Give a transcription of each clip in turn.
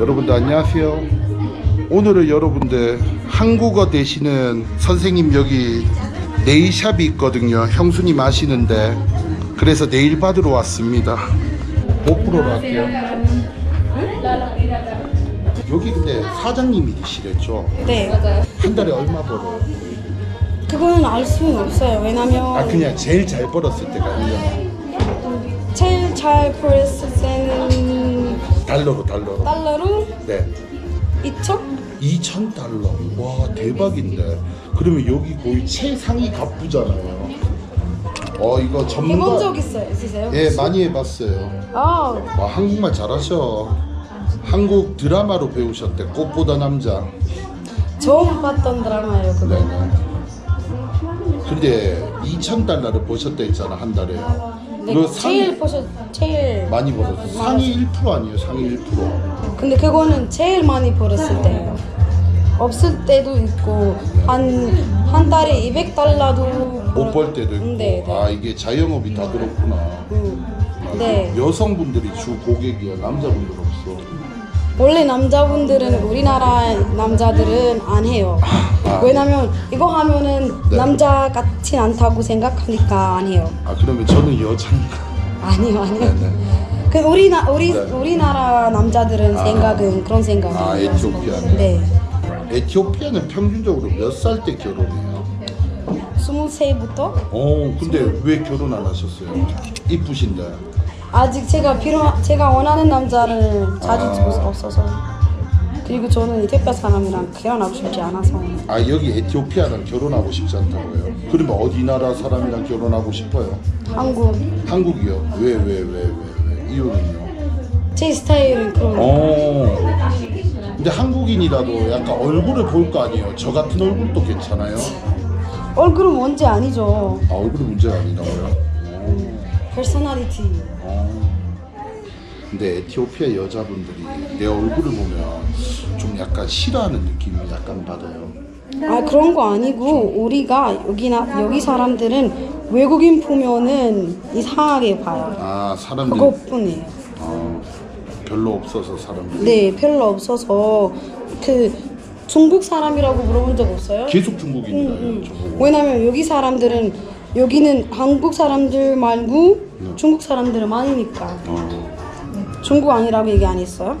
여러분들 안녕하세요. 오늘은 여러분들 한국어 되시는 선생님 여기 네일샵이 있거든요. 형수님 아시는데 그래서 네일 받으러 왔습니다. 못 풀어로 할게요. 여기 근데 사장님이시랬죠? 네. 한 달에 얼마 벌어요? 그거는 알 수는 없어요. 왜냐면 아 그냥 제일 잘 벌었을 때가 1년 제일 잘 벌었을 때는 달러로 달러로. 달러로? 네. 2천? 2천 달러. 와 대박인데. 그러면 여기 거의 최상위 갑부잖아요. 어 이거 전문가 해본 적 있어요? 있으세요? 예 많이 해봤어요. 아, 와 한국말 잘하셔. 한국 드라마로 배우셨대 꽃보다 남자. 처음 봤던 드라마예요. 그거. 네네 근데 2천 달러를 버셨다 했잖아 한 달에 네, 그거 상위 제일 보셨 제일 많이 벌었어 상위 1% 아니에요 상위 1% 근데 그거는 제일 많이 벌었을 때예요. 없을 때도 있고 한 한 달에 200달러도 못 벌 때도 있고 네, 네. 아 이게 자영업이 다 그렇구나 음. 네. 여성분들이 주 고객이야 남자분들 없어 원래 남자분들은 우리나라 남자들은 안 해요. 아, 왜냐면 이거 하면은 네. 남자 같진 않다고 생각하니까 안 해요. 아 그러면 저는 여자인가 아니요, 아니요. 네네 그 우리나 우리 네. 우리나라 남자들은 아. 생각은 그런 생각. 아 에티오피아는 네. 에티오피아는 평균적으로 몇 살 때 결혼해요? 스무 세부터 어 근데 왜 결혼 안 하셨어요? 이쁘신데 아직 제가 필요 제가 원하는 남자를 자주 아. 없어서 그리고 저는 이태뼈 사람이랑 결혼하고 싶지 않아서 아 여기 에티오피아랑 결혼하고 싶지 않다고요? 그러면 어디 나라 사람이랑 결혼하고 싶어요? 한국 한국이요? 왜왜 왜 왜 왜, 이유는요? 제 스타일은 그런 어. 근데 한국인이라도 약간 얼굴을 볼 거 아니에요. 저 같은 얼굴도 괜찮아요. 얼굴은 문제 아니죠. 아 얼굴이 문제가 아니라 퍼스널리티. 어. 근데 에티오피아 여자분들이 내 얼굴을 보면 좀 약간 싫어하는 느낌이 약간 받아요. 아 그런 거 아니고 우리가 여기나 여기 사람들은 외국인 보면은 이상하게 봐요. 아 사람들 그것뿐이에요. 어, 별로 없어서 사람들이 네, 별로 없어서 그 중국 사람이라고 물어본 적 없어요? 계속 중국인이라요. 저보고. 왜냐면 여기 사람들은 여기는 한국 사람들 말고 중국 사람들은 많으니까 어, 중국 아니라고 얘기 안 했어요?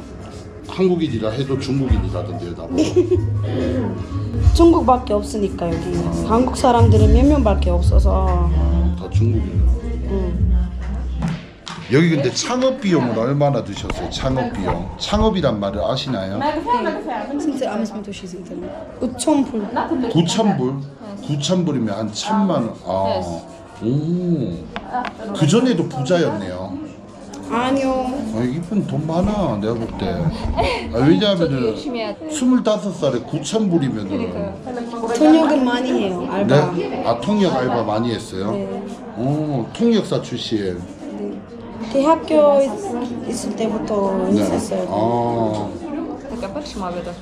한국인이라 해도 중국인이라던데요 나보고. 중국밖에 없으니까 여기 한국 사람들은 몇 명밖에 없어서 아, 다 중국인이라. 음. 여기 근데 창업 비용은 얼마나 드셨어요? 창업 비용. 창업이란 말을 아시나요? 진짜 아무튼 도시 진짜 5천 불 9천 불? 9천 불이면 한 천만 원. 아. 오. 그 전에도 부자였네요. 아니요 아, 이분 돈 많아 내가 볼 때. 아, 왜냐하면은 스물다섯 살에 9천 불이면은 저녁은 많이 해요 알바 네? 아 통역 알바 많이 했어요? 네. 오 통역사 출신. 대학교 있- 있을 때부터 네. 있었어요 아.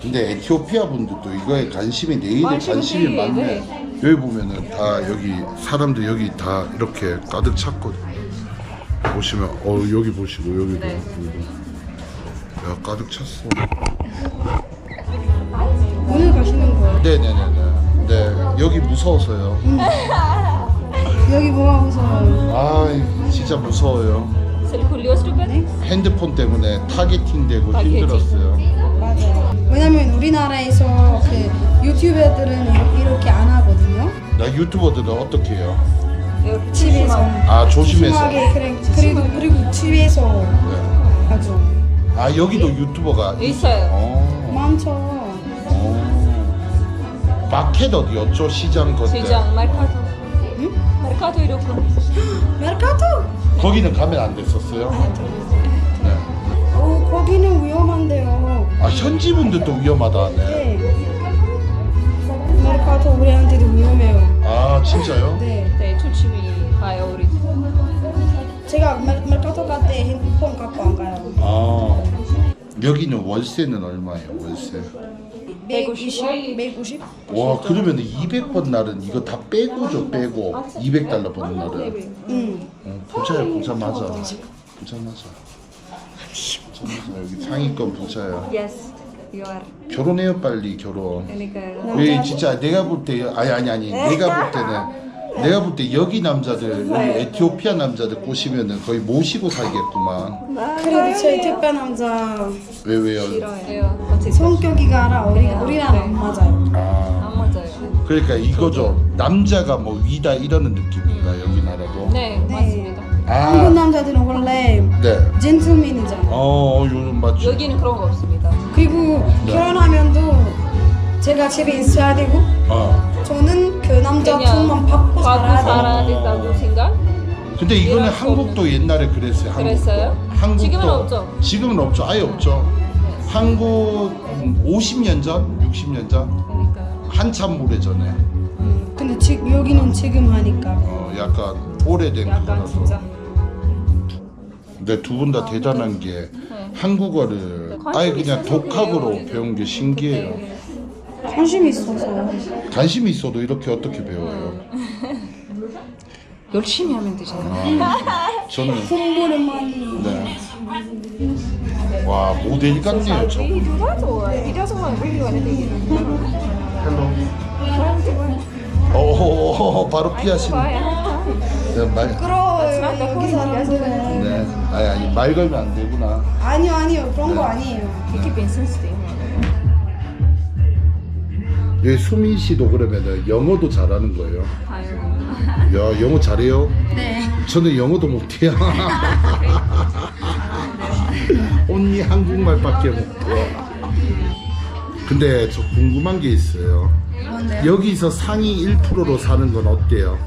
근데 에티오피아 분들도 이거에 관심이 내일에 관심이 많네. 여기 보면은 다 여기 사람들 여기 다 이렇게 가득 찼거든. 보시면 어 여기 보시고 여기도 여기도. 야 가득 찼어. 오늘 가시는 거예요? 네네네네. 네 여기 무서워서요. 여기 뭐가 무서워요? 아 진짜 무서워요. 핸드폰 때문에 타겟팅 되고 타겟팅. 힘들었어요. 맞아요 왜냐면 우리나라에서 그 유튜버들은 이렇게 안 하거든요 나 유튜버들은 어떻게 해요? 집에서 아 조심해서. 심하게 그래, 그리고 그리고 집에서 네. 하죠 아 여기도 유튜버가 있어요. 어. 많죠 어. 마켓 어디였죠? 시장 그때. 시장 메르카토. 메르카토 이렇게. 메르카토 거기는 가면 안 됐었어요. 네. 오 거기는 위험한데요 아 현지 분들도 위험하다. 하네. 네 우리한테도 위험해요. 아 진짜요? 네. 네, 조심히 가요 우리. 제가 메- 메르카토 갈 때 핸드폰 갖고 안 가요. 아 여기는 월세는 얼마예요? 월세? 150 150 와 그러면 200번 날은 이거 다 빼고죠 빼고. 200달러 버는 날은. 응 어, 부자야 부자 맞아. 부자 맞아 여기 상위권 부자야. Yes, you are. 결혼해요 빨리 결혼. 그러니까요. 왜 진짜 내가 볼 때 아니 아니 아니 내가 볼 때는 내가 볼 때 여기 남자들 여기 에티오피아 남자들 꼬시면은 거의 모시고 살겠구만. 그래도 저 에티오피아 남자 왜 왜요? 싫어요. 어쨌든 성격이가 알아 우리 우리랑 안 맞아요. 아 안 맞아요. 그러니까 이거죠. 남자가 뭐 위다 이러는 느낌인가 여기 나라도. 네, 맞습니다. 한국 아 남자들은 원래 네. 젠틀맨이잖아. 어 요즘 맞죠. 여기는 그런 거 없습니다. 그리고 네. 결혼하면도 제가 집에 있어야 되고 어. 저는 그 남자 그냥 돈만 받고 살아야 돼. 살아야 된다고 생각? 근데 이거는 이럴 수 한국도 옛날에 그랬어요. 한국도. 그랬어요? 한국도. 지금은 없죠? 지금은 없죠. 아예 없죠. 한국 50년 전, 60년 전 그러니까요. 한참 오래 전에 음, 근데 지, 여기는 지금 하니까 어, 약간 오래된 약간 그거라서. 진짜 근데 두 분 다 대단한 게 한국어를 아예 그냥 독학으로 배운 게 신기해요. 관심 있어서 관심이 있어도 이렇게 어떻게 배워요? 열심히 하면 되잖아요. 아, 저는 공부를 많이 네. 와 모델 같네요 저. He do that or he doesn't want really want anything. 헬로. 오 바로 피하시는. 네, 말. 부끄러워요 여기 사람들은 네. 아니 아니 말 걸면 안 되구나. 아니요 아니요 그런 거 아니에요 He keep insisting. 여기 수민 씨도 그러면은 영어도 잘하는 거예요. 아유. 야 영어 잘해요? 네 저는 영어도 못해요. 언니 한국말밖에 못해요. 근데 저 궁금한 게 있어요. 뭔데요? 여기서 상위 1%로 사는 건 어때요?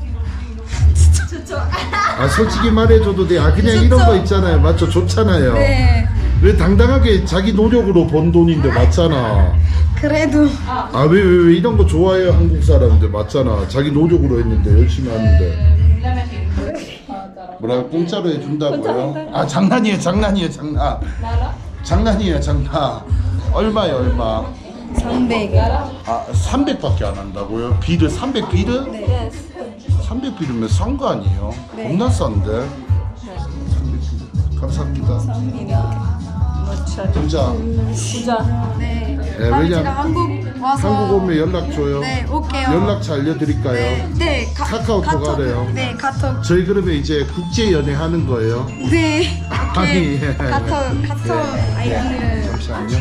아 솔직히 말해줘도 돼. 아 그냥 이런 거 있잖아요. 맞죠? 좋잖아요. 네 왜 당당하게 자기 노력으로 번 돈인데 맞잖아. 그래도 아왜왜왜 이런 거 좋아해요 한국 사람들 맞잖아. 자기 노력으로 했는데 열심히 하는데. 뭐라고 공짜로 해준다고요? 아 장난이에요 장난이에요 장난. 장난이에요 장난. 얼마요 얼마? 300 아 300밖에 안 한다고요? 비를 300 비를? Yes. 300 비르면 싼 거 아니에요? 겁나 싼데. 300 비르. 감사합니다. 진짜 부자. 네 네, 다음에 왜냐- 제가 한국 와서 한국 오면 연락 줘요. 네 올게요 연락처 알려드릴까요? 네, 네 가, 카카오톡 하래요. 네 카톡 저희 그러면 이제 국제 연애 하는 거예요. 네 아니, 예. 카톡 카톡 아이디를 잠시만요.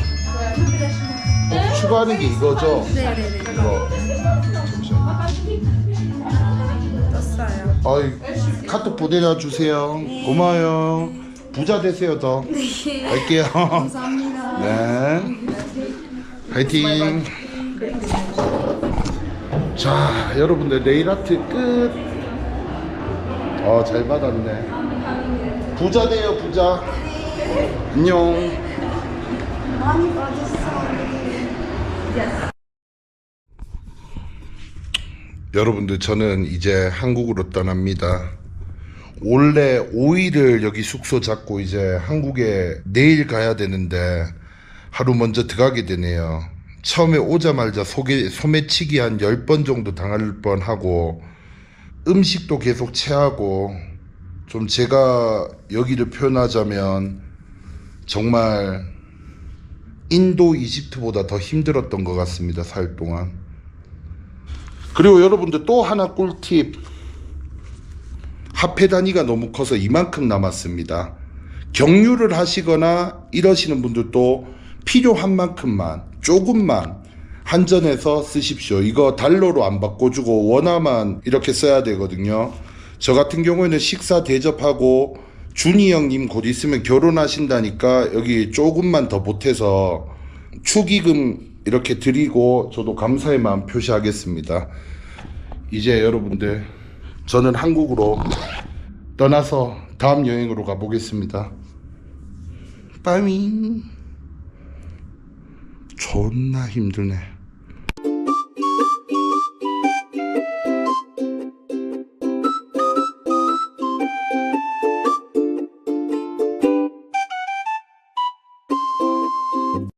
어, 추가하는 게 이거죠? 네 네 네 이거. 어이, 카톡 보내려 주세요. 고마워요. 부자 되세요 더. 갈게요. 감사합니다 네. 화이팅. 자, 여러분들 네일 아트 끝. 어, 잘 받았네. 부자 돼요, 부자. 안녕. 많이 받았어 여러분들 저는 이제 한국으로 떠납니다. 원래 5일을 여기 숙소 잡고 이제 한국에 내일 가야 되는데 하루 먼저 들어가게 되네요. 처음에 오자마자 소개, 소매치기 한 10번 정도 당할 뻔 하고 음식도 계속 체하고 좀 제가 여기를 표현하자면 정말 인도 이집트보다 더 힘들었던 것 같습니다. 살 동안. 그리고 여러분들 또 하나 꿀팁. 화폐 단위가 너무 커서 이만큼 남았습니다. 경유를 하시거나 이러시는 분들도 필요한 만큼만 조금만 한전해서 쓰십시오. 이거 달러로 안 바꿔주고 원화만 이렇게 써야 되거든요. 저 같은 경우에는 식사 대접하고 준이 형님 곧 있으면 결혼하신다니까 여기 조금만 더 보태서 축의금 이렇게 드리고 저도 감사의 마음 표시하겠습니다. 이제 여러분들 저는 한국으로 떠나서 다음 여행으로 가보겠습니다. 빠밍 존나 힘드네.